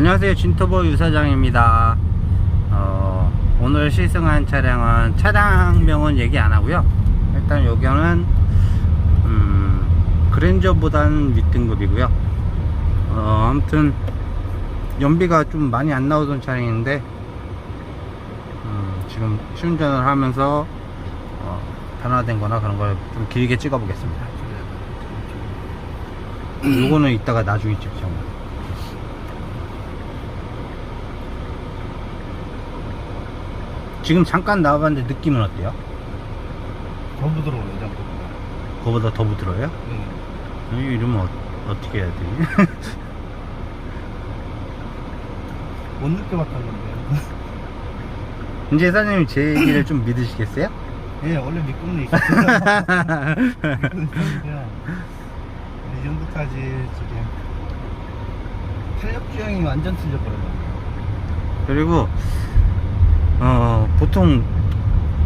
안녕하세요. 진터보 유사장입니다. 어, 오늘 시승한 차량은 차량명은 얘기 안 하고요. 일단 여기는 음, 그랜저보단 윗등급이고요. 어, 아무튼 연비가 좀 많이 안 나오던 차량인데 음, 지금 시운전을 하면서 어, 변화된 거나 그런 걸 좀 길게 찍어 보겠습니다. 요거는 이따가 나중에 찍죠 지금 잠깐 나와봤는데 느낌은 어때요? 더 부드러워요, 예전보다. 그거보다 더 부드러워요? 네. 이 이러면 어, 어떻게 해야 되지? 못 느껴봤다는데. 이제 사장님 제 얘기를 좀 믿으시겠어요? 예, 원래 미끄럼이 있었는데요. 이 정도까지 지금 탄력 주행이 완전 틀려버려요. 그리고 어 보통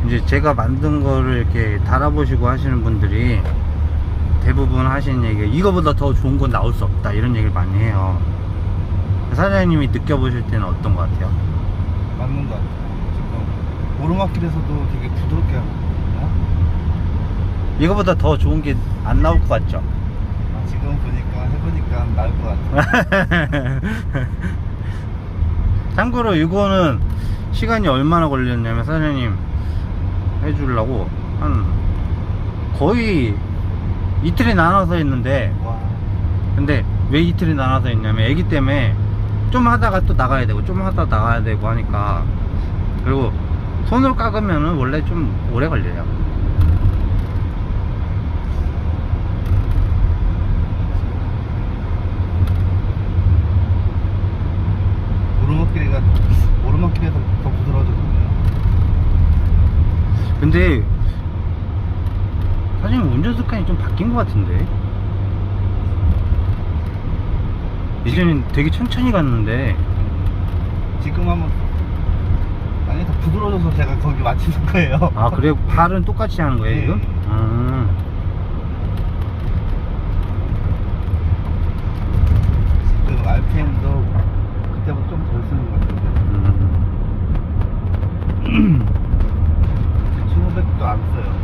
이제 제가 만든 거를 이렇게 달아보시고 하시는 분들이 대부분 하시는 얘기가 이거보다 더 좋은 건 나올 수 없다 이런 얘기를 많이 해요 사장님이 느껴보실 때는 어떤 것 같아요? 맞는 것 같아요. 지금 오르막길에서도 되게 부드럽게 하거든요. 이거보다 더 좋은 게 안 나올 것 같죠? 아, 지금 보니까 해보니까 나을 것 같아요. 참고로 이거는 시간이 얼마나 걸렸냐면 사장님 해주려고 한 거의 이틀이 나눠서 했는데 와, 근데 왜 이틀이 나눠서 했냐면 애기 때문에 좀 하다가 또 나가야 되고 좀 하다 나가야 되고 하니까 그리고 손으로 깎으면은 원래 좀 오래 걸려요 오르막길이가 오르막길에서 더 부드러워졌거든요. 근데 사장님 운전 습관이 좀 바뀐 것 같은데 예전엔 되게 천천히 갔는데 지금 한번 아니 더 부드러워져서 제가 거기 맞추는 거예요. 아 그래 발은 똑같이 하는 거예요 지금? 네. 음. 지금 RPM도 그때보다 좀 덜 쓰는 것 같은데 음. 1500도 안 써요.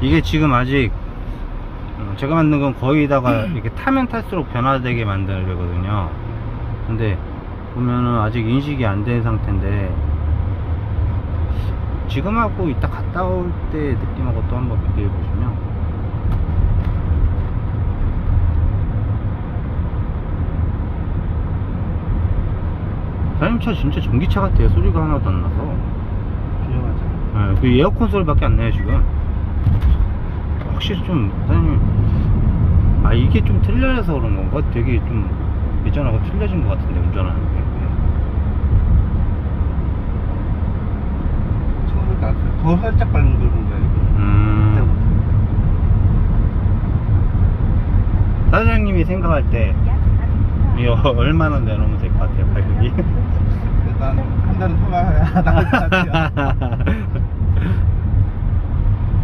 이게 지금 아직 어, 제가 만든 건 거의 다가 이렇게 타면 탈수록 변화되게 만들거든요. 근데 보면은 아직 인식이 안 된 상태인데 지금하고 이따 갔다 올 때 느낌하고 또 한번 비교해 보시면 사장님 차 진짜 전기차 같아요. 소리가 하나도 안 나서. 네, 그 에어컨 소리밖에 안 나요 지금 확실히 좀 사장님 아 이게 좀 틀려서 그런 건가? 되게 좀 예전하고 틀려진 것 같은데 운전하는 게 1500도 안 써요. 더 살짝 밟는 걸 거예요. 음, 사장님이 생각할 때 이거 얼마나 내놓으면 될 것 같아요 가격이 일단 한 달은 통화해야 나을 것 같아요.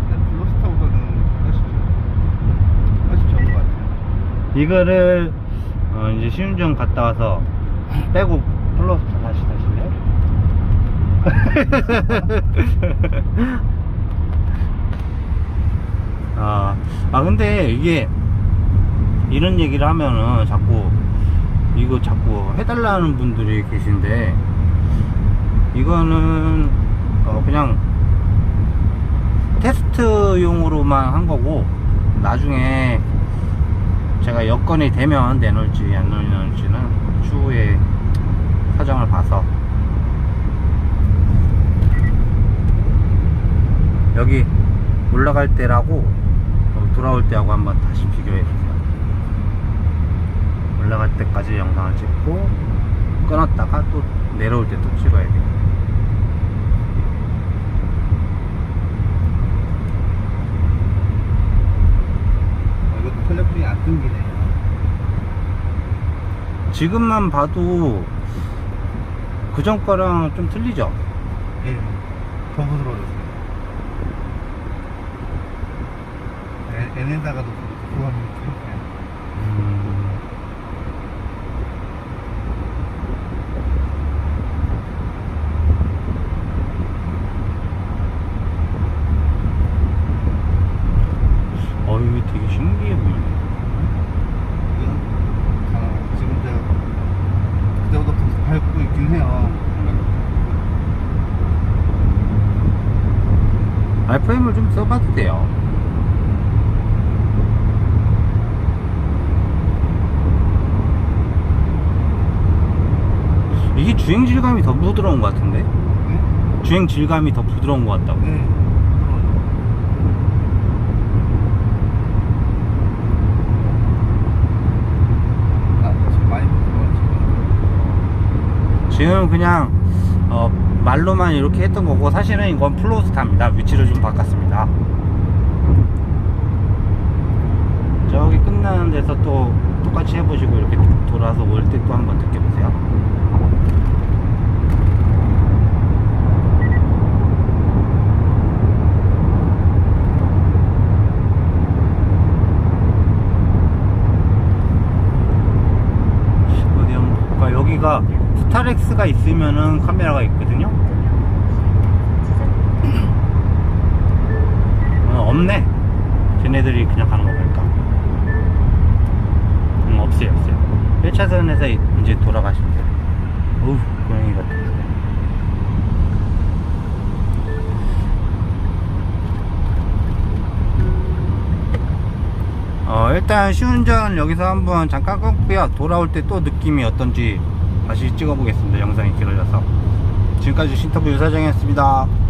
근데 블루스타보다는 훨씬, 훨씬 좋은 것 같아요. 이거를 어, 이제 시운전 갔다 와서 빼고 플러스 다시 타실래요? 아, 아 근데 이게 이런 얘기를 하면은 자꾸 이거 자꾸 해달라는 분들이 계신데 이거는 어, 그냥 테스트용으로만 한 거고 나중에 제가 여건이 되면 내놓을지 안 내놓을지는 추후에 사정을 봐서. 여기 올라갈 때라고 어, 돌아올 때하고 한번 다시 비교해 보세요. 올라갈 때까지 영상을 찍고 끊었다가 또 내려올 때 또 찍어야 돼요 땡기네 지금만 봐도 그 전과랑 좀 틀리죠? 예, 더 부드러워졌어요. 엔엔다가도 그거는 틀렸어요. 음. 되게 신기해 보이네. RPM을 좀 써봐도 돼요. 이게 주행 질감이 더 부드러운 것 같은데? 네? 주행 질감이 더 부드러운 것 같다고. 네. 아, 지금 많이 부드러워 지금. 지금 그냥 어, 말로만 이렇게 했던 거고 사실은 이건 플로스타입니다. 위치를 좀 바꿨습니다. 저기 끝나는 데서 또 똑같이 해보시고 이렇게 돌아서 올 때 또 한번 느껴보세요. 어디 한번? 여기가 스타렉스가 있으면은 카메라가 있거든요. 어, 없네. 쟤네들이 그냥 가는 거 보니까. 음, 없어요, 없어요. 1차선에서 이제 돌아가시면 돼요. 어우, 고양이 같다. 어, 일단 시운전 여기서 한번 잠깐 끊고요. 돌아올 때 또 느낌이 어떤지 다시 찍어보겠습니다. 영상이 길어져서. 지금까지 신터부 유사장이었습니다.